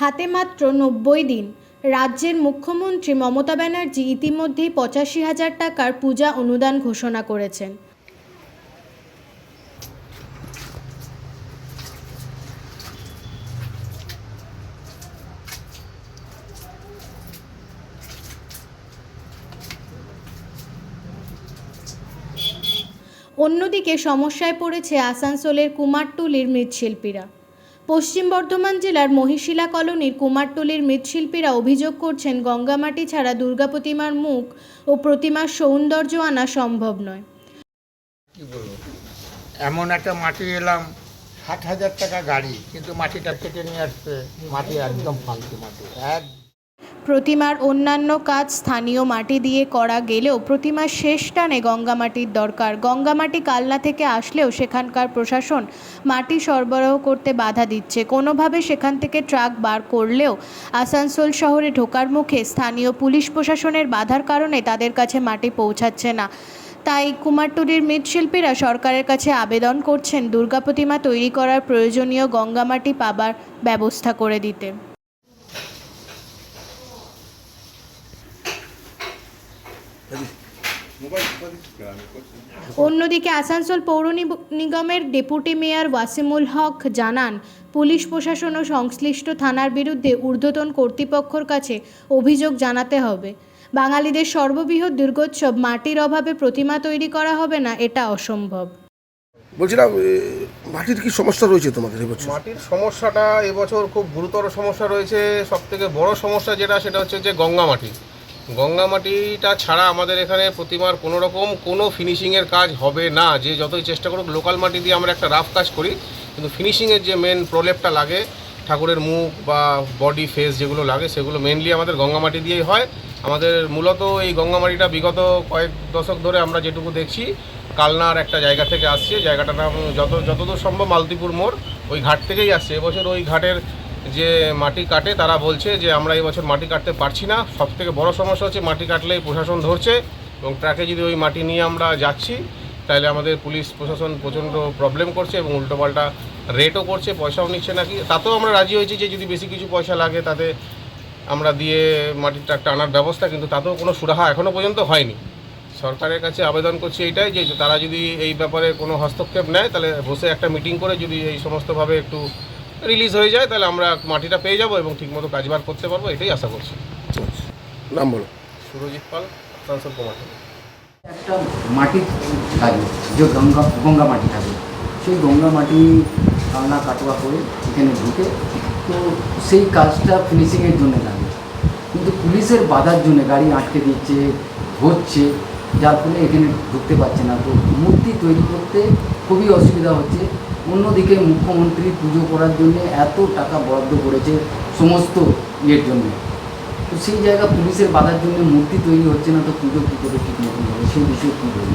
হাতে মাত্র নব্বই দিন। রাজ্যের মুখ্যমন্ত্রী মমতা ব্যানার্জি ইতিমধ্যেই পঁচাশি হাজার টাকার পূজা অনুদান ঘোষণা করেছেন। অন্যদিকে সমস্যায় পড়েছে আসানসোলের কুমারটুলির মৃৎশিল্পীরা। পশ্চিম বর্ধমান জেলার মহিশিলা কলোনির কুমারটুলির মৃৎশিল্পীরা অভিযোগ করছেন, গঙ্গামাটি ছাড়া দুর্গা প্রতিমার মুখ ও প্রতিমার সৌন্দর্য আনা সম্ভব নয়। এমন একটা মাটি এলাম, ষাট হাজার টাকা গাড়ি, কিন্তু মাটিটা কেটে নিয়ে আসছে। মাটি একদম ফালতু মাটি প্রতিমার অন্যান্য কাজ স্থানীয় মাটি দিয়ে করা গেলেও প্রতিমার শেষ টানে গঙ্গামাটির দরকার। গঙ্গামাটি কালনা থেকে আসলেও সেখানকার প্রশাসন মাটি সরবরাহ করতে বাধা দিচ্ছে। কোনোভাবে সেখান থেকে ট্রাক বার করলেও আসানসোল শহরে ঢোকার মুখে স্থানীয় পুলিশ প্রশাসনের বাধার কারণে তাদের কাছে মাটি পৌঁছাচ্ছে না। তাই কুমারটুলির মৃৎশিল্পীরা সরকারের কাছে আবেদন করছেন দুর্গা প্রতিমা তৈরি করার প্রয়োজনীয় গঙ্গামাটি পাবার ব্যবস্থা করে দিতে। অন্যদিকে আসানসোল পৌর নিগমের ডেপুটি মেয়র ওয়াসিমুল হক জানান পুলিশ প্রশাসন ও সংশ্লিষ্ট থানার বিরুদ্ধে ঊর্ধ্বতন কর্তৃপক্ষর কাছে অভিযোগ জানাতে হবে। বাঙালিদের সর্ববৃহৎ দুর্গোৎসব মাটির অভাবে প্রতিমা তৈরি করা হবে না এটা অসম্ভব। বলছিলাম মাটির কি সমস্যা রয়েছে তোমাদের এবছর মাটির সমস্যাটা এবছর খুব গুরুতর সমস্যা রয়েছে। সব থেকে বড় সমস্যা যেটা সেটা হচ্ছে যে গঙ্গা মাটি। গঙ্গা মাটিটা ছাড়া আমাদের এখানে প্রতিমার কোনো রকম কোনো ফিনিশিংয়ের কাজ হবে না। যে যতই চেষ্টা করুক লোকাল মাটি দিয়ে আমরা একটা রাফ কাজ করি, কিন্তু ফিনিশিংয়ের যে মেন প্রলেপটা লাগে, ঠাকুরের মুখ বা বডি ফেস যেগুলো লাগে, সেগুলো মেনলি আমাদের গঙ্গা মাটি দিয়েই হয়। আমাদের মূলত এই গঙ্গা মাটিটা বিগত কয়েক দশক ধরে আমরা যেটুকু দেখছি, কালনার একটা জায়গা থেকে আসছে। জায়গাটার নাম যত, যতদূর সম্ভব মালতিপুর মোড়, ওই ঘাট থেকেই আসছে। এবছর ওই ঘাটের যে মাটি কাটে, তারা বলছে যে আমরা এই বছর মাটি কাটতে পারছি না। সব থেকে বড় সমস্যা হচ্ছে মাটি কাটলেই প্রশাসন ধরছে এবং ট্রাকে যদি ওই মাটি নিয়ে আমরা যাচ্ছি, তাহলে আমাদের পুলিশ প্রশাসন প্রচণ্ড প্রবলেম করছে এবং উল্টোপাল্টা রেটও করছে, পয়সাও নিচ্ছে নাকি। তাতেও আমরা রাজি হয়েছি যে যদি বেশি কিছু পয়সা লাগে, তাতে আমরা দিয়ে মাটির ট্রাকটা আনার ব্যবস্থা, কিন্তু তাতেও কোনো সুরাহা এখনও পর্যন্ত হয়নি। সরকারের কাছে আবেদন করছি এইটাই যে তারা যদি এই ব্যাপারে কোনো হস্তক্ষেপ নেয়, তাহলে বসে একটা মিটিং করে যদি এই সমস্তভাবে একটু রিলিজ হয়ে যায় তাহলে আমরা মাটিটা পেয়ে যাব এবং ঠিকমতো কাজবার করতে পারব এটাই আশা করছি। নাম বলো। সুরজিৎ পাল সাংসদ কুমার একটা মাটির থাকে যে গঙ্গা গঙ্গা মাটি থাকে সেই গঙ্গা মাটি কান্না কাটোয়া করে এখানে ঢুকে তো সেই কাজটা ফিনিশিংয়ের জন্য লাগে কিন্তু পুলিশের বাধার জন্য গাড়ি আটকে দিচ্ছে হচ্ছে যার ফলে এখানে ঢুকতে পারছে না। তো মূর্তি তৈরি করতে খুবই অসুবিধা হচ্ছে। অন্যদিকে মুখ্যমন্ত্রী পুজো করার জন্য এত টাকা বরাদ্দ করেছে সমস্ত ইয়ের জন্য। তো সেই জায়গা পুলিশের বাধার জন্য মূর্তি তৈরি হচ্ছে না, তো পুজো কী করে ঠিক মতন হবে? সেই বিষয়ে কী বলব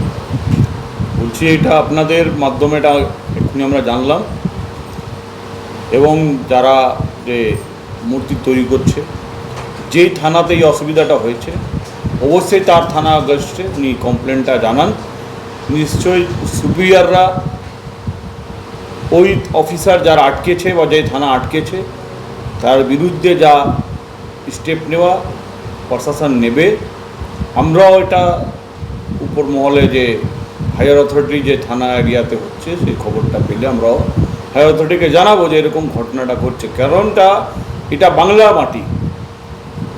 বলছি, এটা আপনাদের মাধ্যমে এটা এক্ষুনি আমরা জানলাম। এবং যারা যে মূর্তি তৈরি করছে যেই থানাতে এই অসুবিধাটা হয়েছে, অবশ্যই তার থানা আগস্টে উনি কমপ্লেনটা জানান। নিশ্চয়ই সুপিরিয়াররা ওই অফিসার যারা আটকেছে বা যে থানা আটকেছে, তার বিরুদ্ধে যা স্টেপ নেওয়া, প্রশাসন নেবে। আমরাও এটা উপর মহলে যে হায়ার অথরিটি যে থানা এরিয়াতে হচ্ছে, সেই খবরটা পেলে আমরাও হায়ার অথরিটিকে জানাব যে এরকম ঘটনাটা ঘটছে। কারণটা এটা বাংলা মাটি।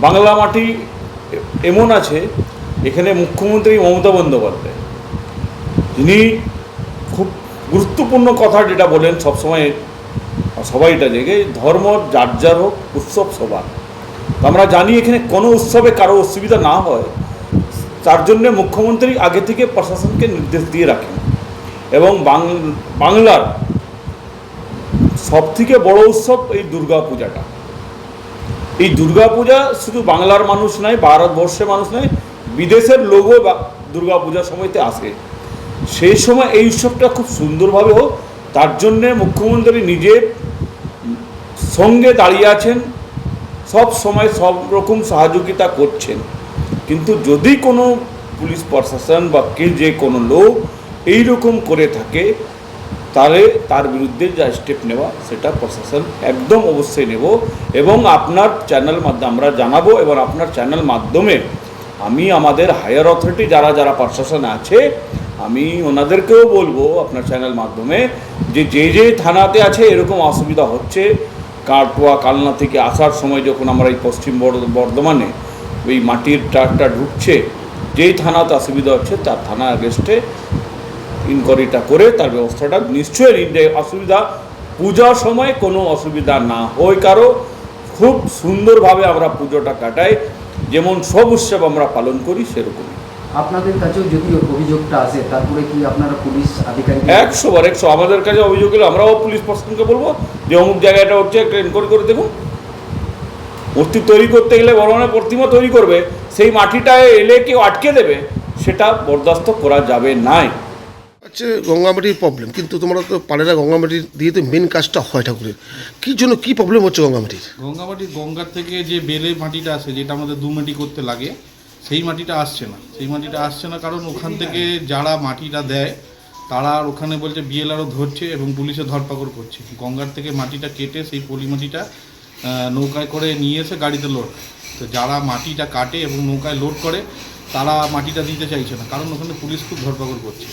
বাংলা মাটি এমন আছে, এখানে মুখ্যমন্ত্রী মমতা বন্দ্যোপাধ্যায়, যিনি গুরুত্বপূর্ণ কথা যেটা বলেন সবসময় সবাই এটা জেগে, ধর্ম যার যার হোক, উৎসব সবার। আমরা জানি এখানে কোনো উৎসবে কারও অসুবিধা না হয়। তার জন্যে মুখ্যমন্ত্রী আগে থেকে প্রশাসনকে নির্দেশ দিয়ে রাখেন। এবং বাংলার সবথেকে বড় উৎসব এই দুর্গা পূজাটা এই দুর্গা পূজা শুধু বাংলার মানুষ নয়, ভারতবর্ষের মানুষ নয়, বিদেশের লোকও দুর্গা পূজার সময়তে আসে। সেই সময় এই উৎসবটা খুব সুন্দরভাবে হোক, তার জন্যে মুখ্যমন্ত্রী নিজের সঙ্গে দাঁড়িয়ে আছেন, সব সময় সব রকম সহযোগিতা করছেন। কিন্তু যদি কোনো পুলিশ প্রশাসন বা কে যে কোনো লোক এই রকম করে থাকে, তাহলে তার বিরুদ্ধে যা স্টেপ নেওয়া, সেটা প্রশাসন একদম অবশ্যই নেব এবং আপনার চ্যানেল মাধ্যমে, আমরা জানাব এবং আপনার চ্যানেল মাধ্যমে আমি আমাদের হায়ার অথরিটি যারা যারা প্রশাসন আছে আমি ওনাদেরকেও বলব আপনার চ্যানেল মাধ্যমে যে যে যে থানাতে আছে এরকম অসুবিধা হচ্ছে, কাটোয়া, কালনা থেকে আসার সময় যখন আমরা এই পশ্চিম বর্ধমানে ওই মাটির ট্রাকটা ঢুকছে, যেই থানাতে অসুবিধা হচ্ছে তার থানা আগেস্টে ইনকোয়ারিটা করে তার ব্যবস্থাটা নিশ্চয়ই অসুবিধা পূজার সময় কোনো অসুবিধা না হয় কারও। খুব সুন্দরভাবে আমরা পুজোটা কাটাই, যেমন সব উৎসব আমরা পালন করি সেরকমই। আপনাদের কাছেও যদি অভিযোগটা আসে তারপরে কি আপনারা পুলিশ আধিকারিক একশো বার একশো। আমাদের কাছে অভিযোগ এলে আমরাও পুলিশ প্রশাসনকে বলব যে অমুক জায়গাটা হচ্ছে একটা এনকোয়ারি করে দেখুন। মূর্তি তৈরি করতে গেলে বড় মানে প্রতিমা তৈরি করবে সেই মাটিটায় এলে কেউ আটকে দেবে সেটা বরদাস্ত করা যাবে নাই। হচ্ছে গঙ্গামাটির প্রবলেম কিন্তু তোমরা তো পারে না গঙ্গামাটি দিয়ে তো মেন কাজটা হয় ঠাকুরের। কী জন্য কী প্রবলেম হচ্ছে গঙ্গামাটির? গঙ্গামাটির গঙ্গার থেকে যে বেলে মাটিটা আসে যেটা আমাদের দু মাটি করতে লাগে সেই মাটিটা আসছে না। সেই মাটিটা আসছে না কারণ ওখান থেকে যারা মাটিটা দেয়, তারা আর ওখানে বলছে বিএলআরও ধরছে এবং পুলিশে ধরপাকড় করছে। গঙ্গার থেকে মাটিটা কেটে সেই পলি মাটিটা নৌকায় করে নিয়ে এসে গাড়িতে লোড তো যারা মাটিটা কাটে এবং নৌকায় লোড করে, তারা মাটিটা দিতে চাইছে না। কারণ ওখানে পুলিশ খুব ধরপাকড় করছে।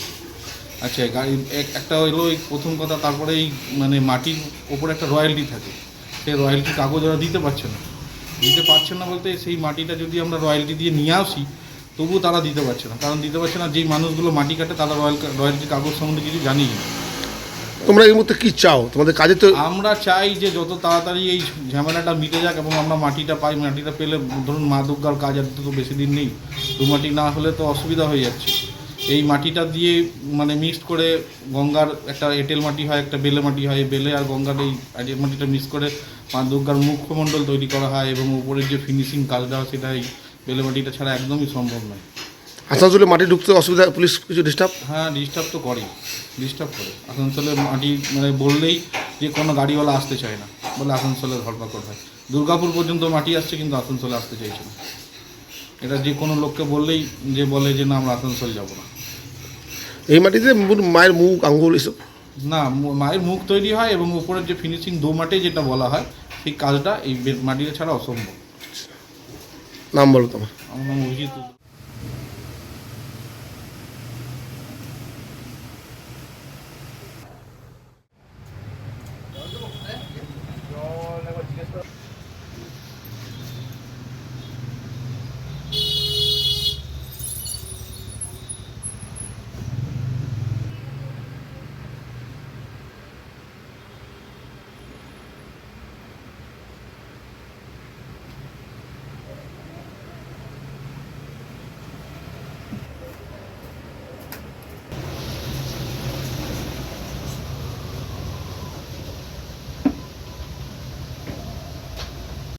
আচ্ছা গাড়ি, এক- একটা হলো এই প্রথম কথা, তারপরে এই মানে মাটির ওপরে একটা রয়্যালটি থাকে। সেই রয়্যালটি কাগজ ওরা দিতে পারছে না। দিতে পারছে না বলতে সেই মাটিটা যদি আমরা রয়্যালটি দিয়ে নিয়ে আসি তবুও তারা দিতে পারছে না। কারণ দিতে পারছে না যেই মানুষগুলো মাটি কাটে তারা রয়্যাল রয়্যালটি কাগজ সম্বন্ধে কিছু জানিই না। তোমরা এই মুহূর্তে কী চাও? তোমাদের কাজে তো আমরা চাই যে যত তাড়াতাড়ি এই ঝামেলাটা মিটে যাক এবং আমরা মাটিটা পাই মাটিটা পেলে ধরুন মা দুর্গার কাজ আর তো বেশি দিন নেই। দু মাটি না হলে তো অসুবিধা হয়ে যাচ্ছে। এই মাটিটা দিয়ে মানে মিক্সড করে গঙ্গার একটা এঁটেল মাটি হয় একটা বেলে মাটি হয়। বেলে আর গঙ্গার এই এঁটেল মাটিটা মিক্স করে মা দুর্গার মুখ্যমণ্ডল তৈরি করা হয় এবং উপরের যে ফিনিশিং কাজটা হয় সেটা এই বেলে মাটিটা ছাড়া একদমই সম্ভব নয়। আসানসোলে মাটি ঢুকতে অসুবিধা পুলিশ কিছু ডিস্টার্ব হ্যাঁ ডিস্টার্ব তো করে ডিস্টার্ব করে। আসানসোলে মাটি মানে বললেই যে কোনো গাড়িওয়ালা আসতে চায় না বলে আসানসোলে ধরপাকড় হয়। দুর্গাপুর পর্যন্ত মাটি আসছে কিন্তু আসানসোলে আসতে চাইছে না। এটা যে কোনো লোককে বললেই যে বলে যে না আমরা আসানসোল যাব না। এই মাটিতে মায়ের মুখ আঙ্গুল এসব? না মায়ের মুখ তৈরি হয় এবং উপরের যে ফিনিশিং দো মাটি যেটা বলা হয় সেই কাজটা এই মাটিটা ছাড়া অসম্ভব। নাম বলো তোমার। আমার নাম অভিজিৎ।